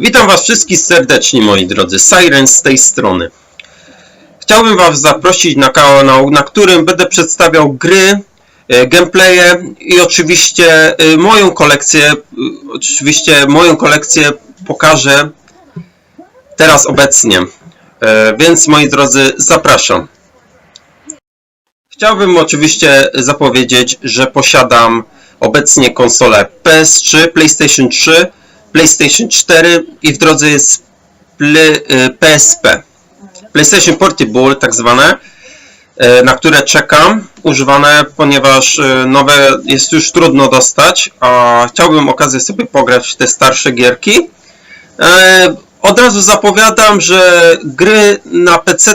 Witam Was wszystkich serdecznie, moi drodzy. Siren z tej strony. Chciałbym Was zaprosić na kanał, na którym będę przedstawiał gry, e, gameplaye i oczywiście e, moją kolekcję. e, Oczywiście moją kolekcję pokażę teraz obecnie. Więc moi drodzy, zapraszam. Chciałbym oczywiście zapowiedzieć, że posiadam obecnie konsolę PS3, PlayStation 3, PlayStation 4 i w drodze jest PSP. PlayStation Portable tak zwane, y, na które czekam, używane, ponieważ y, nowe jest już trudno dostać, a chciałbym okazję sobie pograć te starsze gierki. E, Od razu zapowiadam, że gry na PC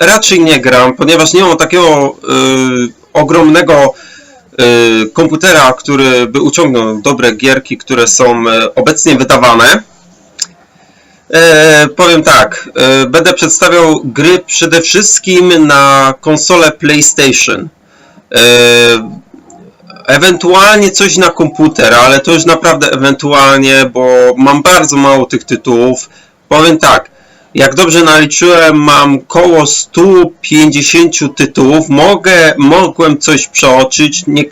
raczej nie gram, ponieważ nie mam takiego y, ogromnego komputera, który by uciągnął dobre gierki, które są e, obecnie wydawane. E, powiem tak, e, będę przedstawiał gry przede wszystkim na konsolę PlayStation. E, ewentualnie coś na komputer, ale to już naprawdę ewentualnie, bo mam bardzo mało tych tytułów. Powiem tak, jak dobrze naliczyłem, mam koło 150 tytułów. Mogę, mogłem coś przeoczyć. Nie,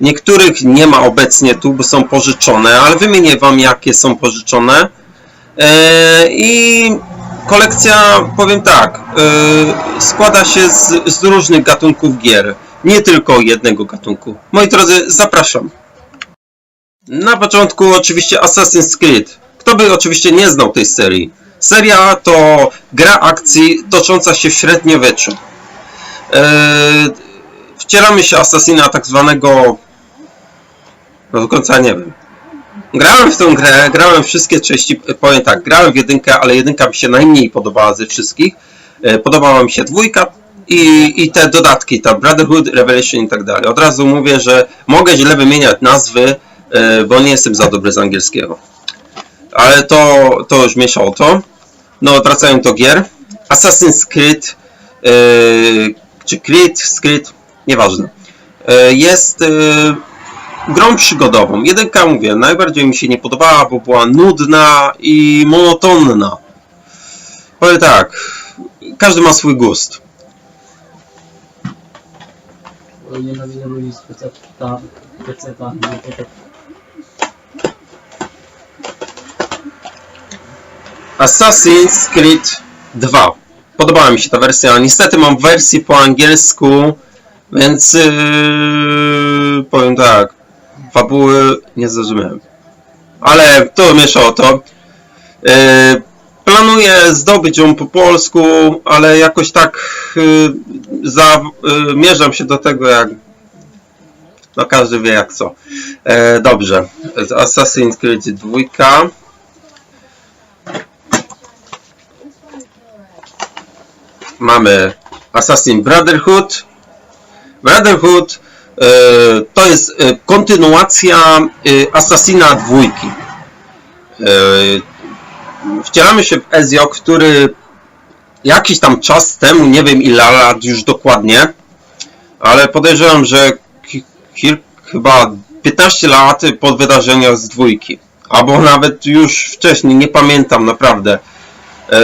niektórych nie ma obecnie tu, bo są pożyczone, ale wymienię Wam, jakie są pożyczone. E, I kolekcja, powiem tak, e, składa się z, z różnych gatunków gier. Nie tylko jednego gatunku. Moi drodzy, zapraszam. Na początku oczywiście Assassin's Creed. Kto by oczywiście nie znał tej serii? Seria to gra akcji tocząca się w średniowieczu. Eee, wcielamy się asasyna tak zwanego... No do końca nie wiem. Grałem w tą grę, grałem wszystkie części, powiem tak, grałem w jedynkę, ale jedynka mi się najmniej podobała ze wszystkich. E, Podobała mi się dwójka i, i te dodatki, ta Brotherhood, Revelation i tak dalej. Od razu mówię, że mogę źle wymieniać nazwy, e, bo nie jestem za dobry z angielskiego. Ale to, to już miesza o to. No, wracając do gier. Assassin's Creed, e, czy Creed, Creed, nieważne. E, jest e, grą przygodową. Jedynka, mówię, najbardziej mi się nie podobała, bo była nudna i monotonna. Powiem tak, każdy ma swój gust. Nienawidzę ludzi z peceta, peceta, peceta. Assassin's Creed 2. Podobała mi się ta wersja. Niestety mam wersję po angielsku, więc yy, powiem tak, fabuły nie zrozumiałem. Ale to miesza o to. Yy, planuję zdobyć ją po polsku, ale jakoś tak yy, zamierzam się do tego jak no każdy wie jak co. E, dobrze. Assassin's Creed 2. mamy Assassin Brotherhood. Brotherhood e, to jest e, kontynuacja e, Assassina dwójki. Wcielamy się w Ezio, który jakiś tam czas temu, nie wiem ile lat już dokładnie, ale podejrzewam, że chyba 15 lat po wydarzeniach z dwójki. Albo nawet już wcześniej, nie pamiętam naprawdę. E,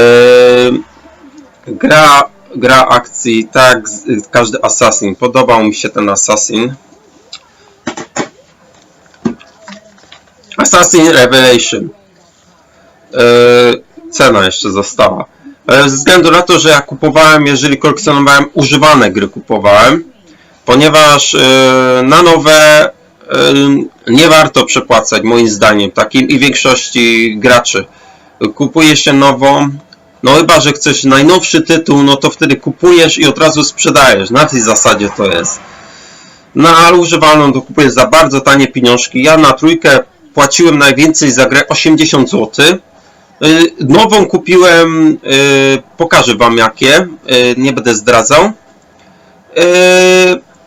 gra, gra akcji, tak, każdy Assassin. Podobał mi się ten Assassin. Assassin Revelation. E, cena jeszcze została. E, ze względu na to, że ja kupowałem, jeżeli kolekcjonowałem, używane gry kupowałem, ponieważ e, na nowe e, nie warto przepłacać, moim zdaniem, takim i większości graczy. Kupuje się nową, no chyba, że chcesz najnowszy tytuł, no to wtedy kupujesz i od razu sprzedajesz. Na tej zasadzie to jest. No ale używalną to kupujesz za bardzo tanie pieniążki. Ja na trójkę płaciłem najwięcej za grę 80 zł. Y, Nową kupiłem, y, pokażę wam jakie, y, nie będę zdradzał.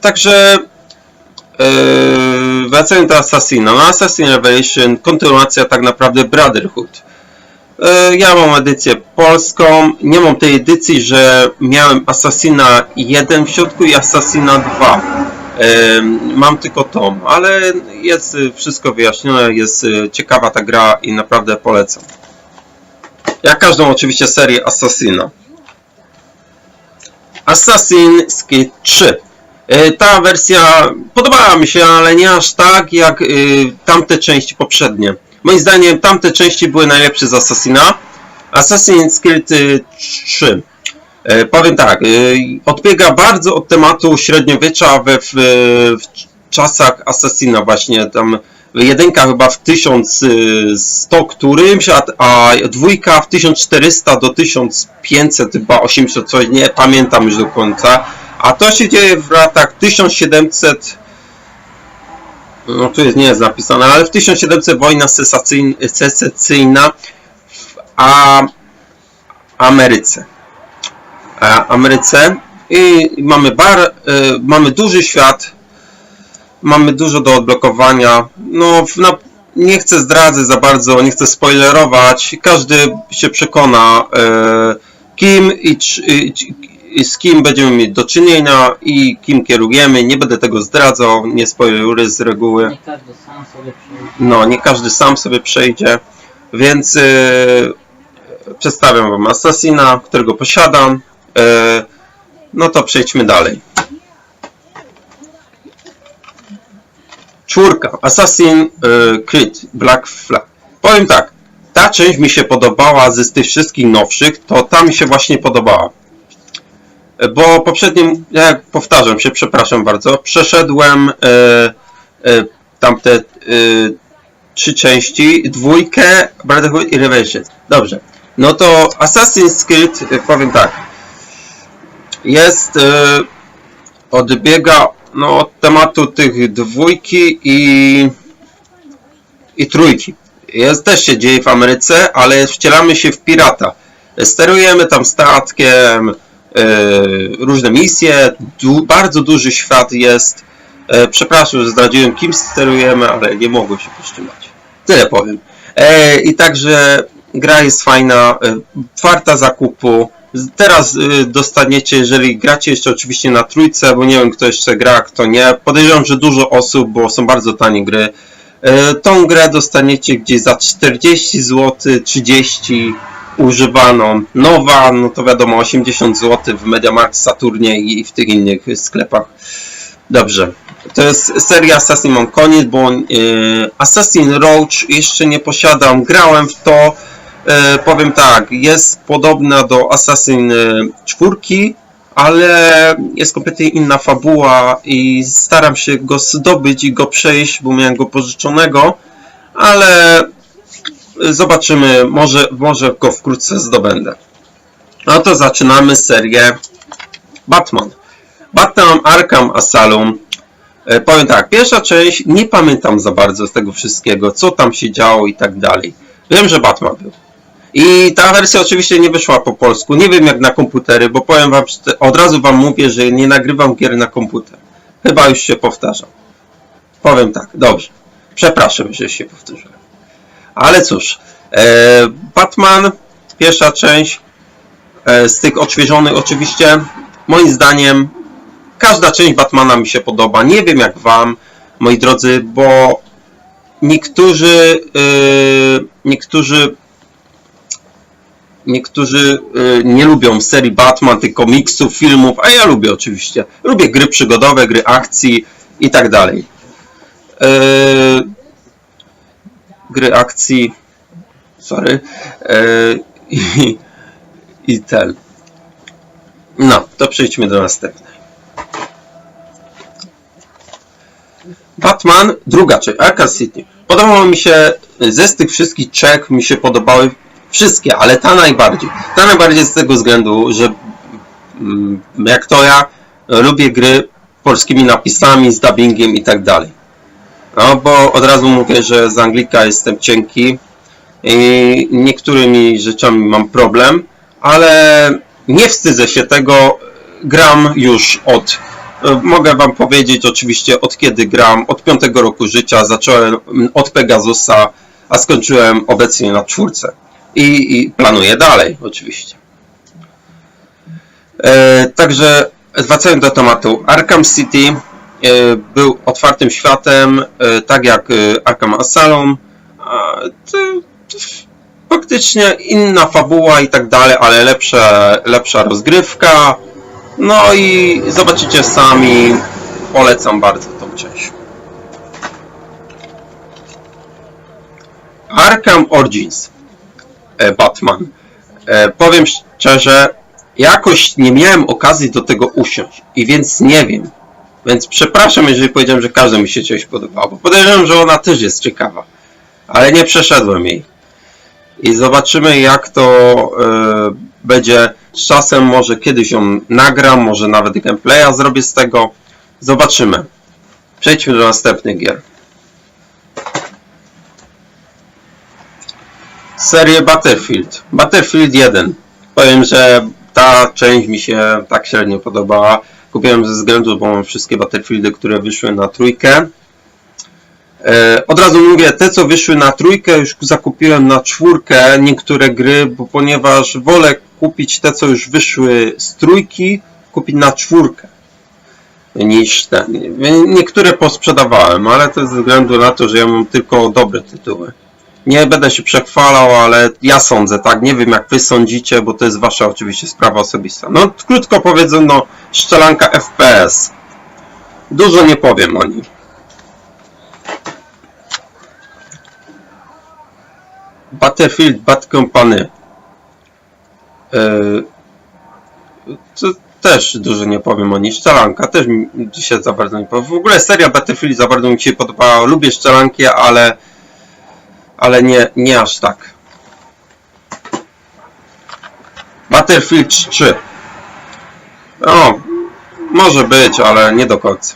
Także wracając do Assassina. No Assassin Revelation, kontynuacja tak naprawdę Brotherhood. E, Ja mam edycję polską. Nie mam tej edycji, że miałem Assassina 1 w środku i Assassina 2. E, Mam tylko tom, ale jest wszystko wyjaśnione, jest y, ciekawa ta gra i naprawdę polecam. Jak każdą oczywiście serię Assassina. Assassin's Creed 3. E, Ta wersja podobała mi się, ale nie aż tak jak tamte części poprzednie. Moim zdaniem tamte części były najlepsze z Assassina. Assassin's Creed y, 3. E, Powiem tak, y, odbiega bardzo od tematu średniowiecza we, w, w czasach Assassina właśnie, tam jedynka chyba w 1100 którymś, a, a dwójka w 1400 do 1500 chyba 800 coś, nie pamiętam już do końca, a to się dzieje w latach 1700 no tu jest, nie jest napisane, ale w 1700 wojna secesyjna w A- Ameryce. A- Ameryce i mamy bar, y, mamy duży świat, mamy dużo do odblokowania. No, na, nie chcę zdradzać za bardzo, nie chcę spoilerować. Każdy się przekona, e, kim i, i z kim będziemy mieć do czynienia i kim kierujemy. Nie będę tego zdradzał, nie spoileruję z reguły. Nie każdy sam sobie przyjdzie. No, nie każdy sam sobie przejdzie, więc e, przedstawiam Wam Assassina, którego posiadam. E, no to przejdźmy dalej. Czwórka. Assassin e, Creed Black Flag. Powiem tak, ta część mi się podobała z tych wszystkich nowszych, to ta mi się właśnie podobała. E, Bo poprzednim, jak powtarzam się, przepraszam bardzo, przeszedłem e, e, tamte trzy części, dwójkę, Brotherhood i Revenge. Dobrze. No to Assassin's Creed, powiem tak, jest, odbiega no, od tematu tych dwójki i, i trójki. Jest, też się dzieje w Ameryce, ale wcielamy się w pirata. Sterujemy tam statkiem, różne misje, du, bardzo duży świat jest. E, przepraszam, że zdradziłem kim sterujemy, ale nie mogłem się powstrzymać. Tyle powiem. E, I także gra jest fajna, e, warta zakupu. Teraz e, dostaniecie, jeżeli gracie jeszcze oczywiście na trójce, bo nie wiem kto jeszcze gra, kto nie. Podejrzewam, że dużo osób, bo są bardzo tanie gry. E, Tą grę dostaniecie gdzieś za 40 zł, 30 używaną. Nowa, no to wiadomo 80 zł w MediaMarkt, Saturnie i w tych innych sklepach. Dobrze. To jest seria Assassin mam koniec, bo e, Assassin Roach jeszcze nie posiadam. Grałem w to. E, powiem tak, jest podobna do Assassin e, 4, ale jest kompletnie inna fabuła i staram się go zdobyć i go przejść, bo miałem go pożyczonego, ale zobaczymy, może, może go wkrótce zdobędę. No to zaczynamy serię Batman. Batman Arkham Asylum. E, powiem tak, pierwsza część nie pamiętam za bardzo z tego wszystkiego, co tam się działo i tak dalej. Wiem, że Batman był. I ta wersja oczywiście nie wyszła po polsku. Nie wiem jak na komputery, bo powiem wam, od razu wam mówię, że nie nagrywam gier na komputer. Chyba już się powtarzam. Powiem tak, dobrze. Przepraszam, że się powtórzyłem. Ale cóż, e, Batman, pierwsza część, e, z tych odświeżonych oczywiście, moim zdaniem każda część Batmana mi się podoba. Nie wiem jak wam, moi drodzy, bo niektórzy, yy, niektórzy, niektórzy nie lubią serii Batman, tych komiksów, filmów, a ja lubię oczywiście. Lubię gry przygodowe, gry akcji i tak dalej. Gry akcji, sorry, yy, i, i ten. No, to przejdźmy do następnej. Batman, druga część, Arkham City. Podobało mi się, ze z tych wszystkich trzech mi się podobały wszystkie, ale ta najbardziej. Ta najbardziej z tego względu, że mm, jak to ja lubię gry polskimi napisami, z dubbingiem i tak dalej. No bo od razu mówię, że z Anglika jestem cienki i niektórymi rzeczami mam problem, ale nie wstydzę się tego, gram już od Mogę Wam powiedzieć oczywiście od kiedy gram. Od piątego roku życia zacząłem od Pegasusa, a skończyłem obecnie na czwórce. I, i planuję dalej oczywiście. E, także wracając do tematu. Arkham City był otwartym światem, e, tak jak e, Arkham Asylum. To, to, faktycznie inna fabuła i tak dalej, ale lepsza, lepsza rozgrywka. No i zobaczycie sami, polecam bardzo tą część. Arkham Origins e, Batman. E, powiem szczerze, jakoś nie miałem okazji do tego usiąść i więc nie wiem. Więc przepraszam, jeżeli powiedziałem, że każdy mi się coś podobało, bo podejrzewam, że ona też jest ciekawa. Ale nie przeszedłem jej. I zobaczymy, jak to e, będzie z czasem. Może kiedyś ją nagram, może nawet gameplaya zrobię z tego. Zobaczymy. Przejdźmy do następnych gier. Serię Battlefield. Battlefield 1. Powiem, że ta część mi się tak średnio podobała. Kupiłem ze względu, bo mam wszystkie Battlefieldy, które wyszły na trójkę. E, Od razu mówię, te co wyszły na trójkę już zakupiłem na czwórkę niektóre gry, bo ponieważ wolę kupić te co już wyszły z trójki, kupić na czwórkę niż te. Niektóre posprzedawałem, ale to ze względu na to, że ja mam tylko dobre tytuły. Nie będę się przechwalał, ale ja sądzę, tak? Nie wiem jak wy sądzicie, bo to jest wasza oczywiście sprawa osobista. No krótko powiedzą, no szczelanka FPS. Dużo nie powiem o niej. Battlefield Bad Company. Yy, to też dużo nie powiem o niej. Szczelanka też mi dzisiaj za bardzo nie powiem. W ogóle seria Battlefield za bardzo mi się podobała. Lubię szczelanki, ale ale nie, nie aż tak. Battlefield 3. O, może być, ale nie do końca.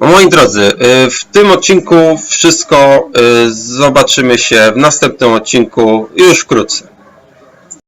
No, moi drodzy, y, w tym odcinku wszystko. y, Zobaczymy się w następnym odcinku już wkrótce.